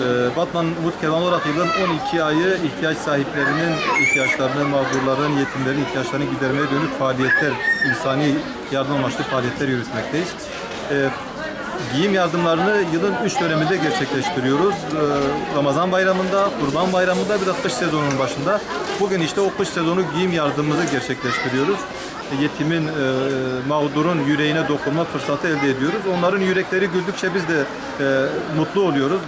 Ee, Batman Umut Kervan olarak yılın 12 ayı ihtiyaç sahiplerinin ihtiyaçlarını, mağdurların, yetimlerin ihtiyaçlarını gidermeye dönük faaliyetler, insani yardım amaçlı faaliyetler yürütmekteyiz. Ee, Giyim yardımlarını yılın 3 döneminde gerçekleştiriyoruz. Ee, Ramazan bayramında, Kurban bayramında bir de kış sezonunun başında. Bugün işte o kış sezonu giyim yardımımızı gerçekleştiriyoruz. Yetimin, e, mağdurun yüreğine dokunma fırsatı elde ediyoruz. Onların yürekleri güldükçe biz de e, mutlu oluyoruz.